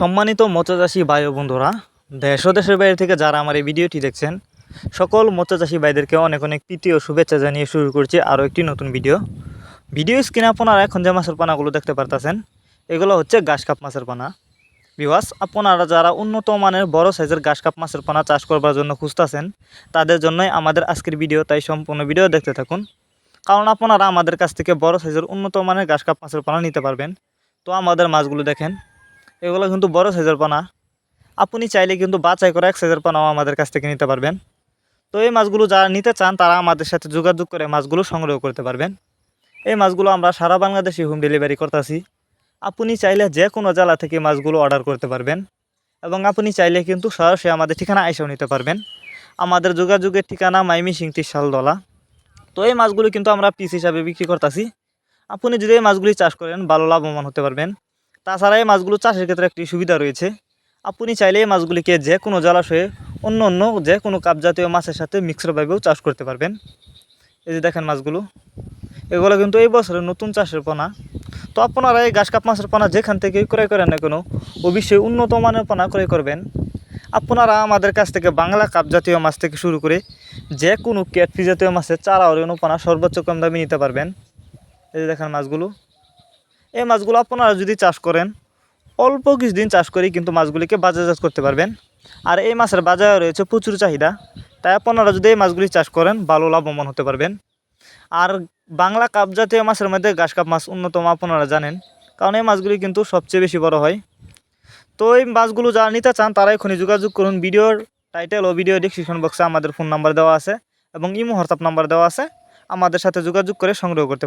সম্মানিত মৎস্যচাষী ভাই ও বন্ধুরা, দেশ ও দেশের বাইরে থেকে যারা আমার এই ভিডিওটি দেখছেন, সকল মৎস্যচাষী ভাইদেরকে অনেক অনেক প্রীতি ও শুভেচ্ছা জানিয়ে শুরু করছি আরও একটি নতুন ভিডিও। ভিডিও স্ক্রিনে আপনারা এখন যে মাছের পানাগুলো দেখতে পারতেছেন, এগুলো হচ্ছে ঘাস কাপ মাছের পানা। বিবাস আপনারা যারা উন্নত মানের বড় সাইজের ঘাস কাপ মাছের পানা চাষ করবার জন্য খুঁজতেছেন, তাদের জন্যই আমাদের আজকের ভিডিও, তাই সম্পূর্ণ ভিডিও দেখতে থাকুন। কারণ আপনারা আমাদের কাছ থেকে বড় সাইজের উন্নত মানের ঘাস কাপ মাছের পানা নিতে পারবেন। তো আমাদের মাছগুলো দেখেন এগুলো কিন্তু বড় সাইজের পানা। আপনি চাইলে কিন্তু বাছাই করা এক সাইজের পানাও আমাদের কাছ থেকে নিতে পারবেন। তো এই মাছগুলো যারা নিতে চান, তারা আমাদের সাথে যোগাযোগ করে মাছগুলো সংগ্রহ করতে পারবেন। এই মাছগুলো আমরা সারা বাংলাদেশে হোম ডেলিভারি করতেছি। আপনি চাইলে যে কোনো জেলা থেকে মাছগুলো অর্ডার করতে পারবেন। এবং আপনি চাইলে কিন্তু সরাসরি আমাদের ঠিকানা এসেও নিতে পারবেন। আমাদের যোগাযোগের ঠিকানা মাইমি সিংটি শালদলা। তো এই মাছগুলো কিন্তু আমরা পিস হিসাবে বিক্রি করতেছি। আপনি যদি এই মাছগুলি চাষ করেন, ভালো লাভবান হতে পারবেন। তাছাড়া এই মাছগুলো চাষের ক্ষেত্রে একটি সুবিধা রয়েছে। আপনি চাইলে এই মাছগুলিকে যে কোনো জলাশয়ে অন্য অন্য যে কোনো কাপজাতীয় মাছের সাথে মিক্সরভাবেও চাষ করতে পারবেন। এই যে দেখেন মাছগুলো। এগুলো কিন্তু এই বছরের নতুন চাষের পোনা। তো আপনারা এই ঘাস কাপ মাছের পোনা যেখান থেকে ক্রয় করেন না কোনো, অবশ্যই উন্নত মানের পোনা ক্রয় করবেন। আপনারা আমাদের কাছ থেকে বাংলা কাপ জাতীয় মাছ থেকে শুরু করে যে কোনো ক্যাটফি জাতীয় মাছের চারা অরণ্য পোনা সর্বোচ্চ কম দামে নিতে পারবেন। এই যে দেখেন মাছগুলো। এই মাছগুলো আপনারা যদি চাষ করেন, অল্প কিছুদিন চাষ করেই কিন্তু মাছগুলিকে বাজারজাত করতে পারবেন। আর এই মাছের বাজারে রয়েছে প্রচুর চাহিদা, তাই আপনারা যদি এই মাছগুলি চাষ করেন, ভালো লাভবান হতে পারবেন। আর বাংলা কাপ জাতীয় মাছের মধ্যে ঘাস কাপ মাছ অন্যতম আপনারা জানেন, কারণ এই মাছগুলি কিন্তু সবচেয়ে বেশি বড় হয়। তো এই মাছগুলো যারা নিতে চান, তারা এখনই যোগাযোগ করুন। ভিডিওর টাইটেল ও ভিডিও ডিসক্রিপশন বক্সে আমাদের ফোন নাম্বার দেওয়া আছে এবং ইমো হোয়াটসঅ্যাপ নাম্বার দেওয়া আছে। আমাদের সাথে যোগাযোগ করে সংগ্রহ করতে